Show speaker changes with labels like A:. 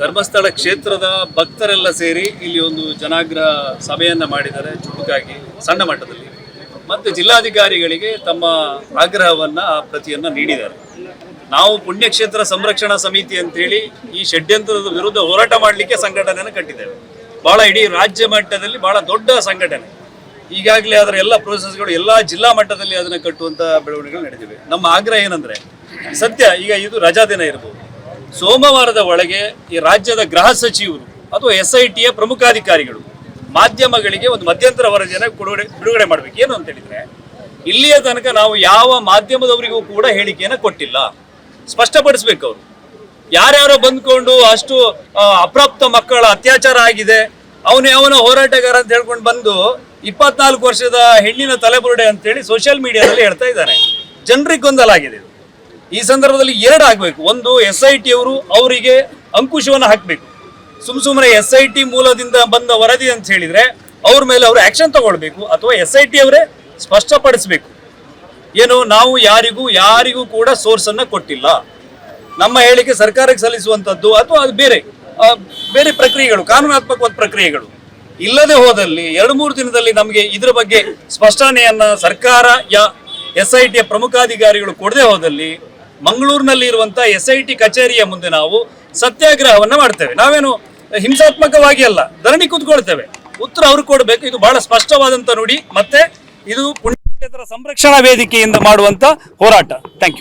A: ಧರ್ಮಸ್ಥಳ ಕ್ಷೇತ್ರದ ಭಕ್ತರೆಲ್ಲ ಸೇರಿ ಇಲ್ಲಿ ಒಂದು ಜನಾಗ್ರಹ ಸಭೆಯನ್ನ ಮಾಡಿದ್ದಾರೆ, ಚುಟುಕಾಗಿ, ಸಣ್ಣ ಮಟ್ಟದಲ್ಲಿ. ಮತ್ತು ಜಿಲ್ಲಾಧಿಕಾರಿಗಳಿಗೆ ತಮ್ಮ ಆಗ್ರಹವನ್ನು, ಆ ಪ್ರತಿಯನ್ನು ನೀಡಿದ್ದಾರೆ. ನಾವು ಪುಣ್ಯಕ್ಷೇತ್ರ ಸಂರಕ್ಷಣಾ ಸಮಿತಿ ಅಂತೇಳಿ ಈ ಷಡ್ಯಂತ್ರದ ವಿರುದ್ಧ ಹೋರಾಟ ಮಾಡಲಿಕ್ಕೆ ಸಂಘಟನೆಯನ್ನು ಕಟ್ಟಿದ್ದೇವೆ. ಬಹಳ ಇಡೀ ರಾಜ್ಯ ಮಟ್ಟದಲ್ಲಿ ಬಹಳ ದೊಡ್ಡ ಸಂಘಟನೆ. ಈಗಾಗಲೇ ಅದರ ಎಲ್ಲ ಪ್ರೊಸೆಸ್ಗಳು ಎಲ್ಲ ಜಿಲ್ಲಾ ಮಟ್ಟದಲ್ಲಿ ಅದನ್ನು ಕಟ್ಟುವಂಥ ಬೆಳವಣಿಗೆಗಳು ನಡೆದಿವೆ. ನಮ್ಮ ಆಗ್ರಹ ಏನಂದರೆ, ಸತ್ಯ, ಈಗ ಇದು ರಜಾ ದಿನ ಇರಬಹುದು ಸೋಮವಾರದ ಒಳಗೆ ಈ ರಾಜ್ಯದ ಗೃಹ ಸಚಿವರು ಅಥವಾ ಎಸ್ ಐ ಟಿಯ ಪ್ರಮುಖಾಧಿಕಾರಿಗಳು ಮಾಧ್ಯಮಗಳಿಗೆ ಒಂದು ಮಧ್ಯಂತರ ವರದಿಯನ್ನು ಕೊಡುಗಡೆ, ಬಿಡುಗಡೆ ಮಾಡಬೇಕು. ಏನು ಅಂತ ಹೇಳಿದ್ರೆ, ಇಲ್ಲಿಯ ತನಕ ನಾವು ಯಾವ ಮಾಧ್ಯಮದವರಿಗೂ ಕೂಡ ಹೇಳಿಕೆಯನ್ನು ಕೊಟ್ಟಿಲ್ಲ. ಸ್ಪಷ್ಟಪಡಿಸ್ಬೇಕು ಅವರು. ಯಾರ್ಯಾರೋ ಬಂದ್ಕೊಂಡು ಅಷ್ಟು ಅಪ್ರಾಪ್ತ ಮಕ್ಕಳ ಅತ್ಯಾಚಾರ ಆಗಿದೆ. ಅವನು ಯಾವನ ಹೋರಾಟಗಾರ ಅಂತ ಹೇಳ್ಕೊಂಡು ಬಂದು ಇಪ್ಪತ್ನಾಲ್ಕು ವರ್ಷದ ಹೆಣ್ಣಿನ ತಲೆಬುರುಡೆ ಅಂತೇಳಿ ಸೋಷಿಯಲ್ ಮೀಡಿಯಾದಲ್ಲಿ ಹೇಳ್ತಾ ಇದ್ದಾರೆ ಜನರಿಗೆ ಗೊಂದಲ ಆಗಿದೆ. ಈ ಸಂದರ್ಭದಲ್ಲಿ ಎರಡು ಆಗಬೇಕು. ಒಂದು ಎಸ್ ಐ ಟಿ ಅವರು ಅವರಿಗೆ ಅಂಕುಶವನ್ನು ಹಾಕಬೇಕು. ಸುಮ್ ಸುಮ್ಮನೆ ಎಸ್ ಐ ಟಿ ಮೂಲದಿಂದ ಬಂದ ವರದಿ ಅಂತ ಹೇಳಿದ್ರೆ ಅವ್ರ ಮೇಲೆ ಅವರು ಆಕ್ಷನ್ ತಗೊಳ್ಬೇಕು ಅಥವಾ ಎಸ್ ಐ ಟಿ ಅವರೇ ಸ್ಪಷ್ಟಪಡಿಸಬೇಕು. ಏನು, ನಾವು ಯಾರಿಗೂ ಯಾರಿಗೂ ಕೂಡ ಸೋರ್ಸ್ ಕೊಟ್ಟಿಲ್ಲ. ನಮ್ಮ ಹೇಳಿಕೆ ಸರ್ಕಾರಕ್ಕೆ ಸಲ್ಲಿಸುವಂತದ್ದು ಅಥವಾ ಅದು ಬೇರೆ ಬೇರೆ ಪ್ರಕ್ರಿಯೆಗಳು, ಕಾನೂನಾತ್ಮಕವಾದ ಪ್ರಕ್ರಿಯೆಗಳು. ಇಲ್ಲದೆ ಹೋದಲ್ಲಿ ಎರಡು ಮೂರು ದಿನದಲ್ಲಿ ನಮಗೆ ಇದರ ಬಗ್ಗೆ ಸ್ಪಷ್ಟನೆಯನ್ನ ಸರ್ಕಾರ, ಯಾ ಎಸ್ ಐ ಟಿಯ ಪ್ರಮುಖಾಧಿಕಾರಿಗಳು ಕೊಡದೆ ಹೋದಲ್ಲಿ ಮಂಗಳೂರಿನಲ್ಲಿ ಇರುವಂತಹ ಎಸ್ ಐ ಟಿ ಕಚೇರಿಯ ಮುಂದೆ ನಾವು ಸತ್ಯಾಗ್ರಹವನ್ನ ಮಾಡ್ತೇವೆ. ನಾವೇನು ಹಿಂಸಾತ್ಮಕವಾಗಿ ಅಲ್ಲ, ಧರಣಿ ಕೂತ್ಕೊಳ್ತೇವೆ. ಉತ್ತರ ಅವ್ರು ಕೊಡಬೇಕು, ಇದು ಬಹಳ ಸ್ಪಷ್ಟವಾದಂತ ನುಡಿ, ಮತ್ತೆ ಇದು ಪುಣ್ಯಕ್ಷೇತ್ರ ಸಂರಕ್ಷಣಾ ವೇದಿಕೆಯಿಂದ ಮಾಡುವಂತ ಹೋರಾಟ. Thank you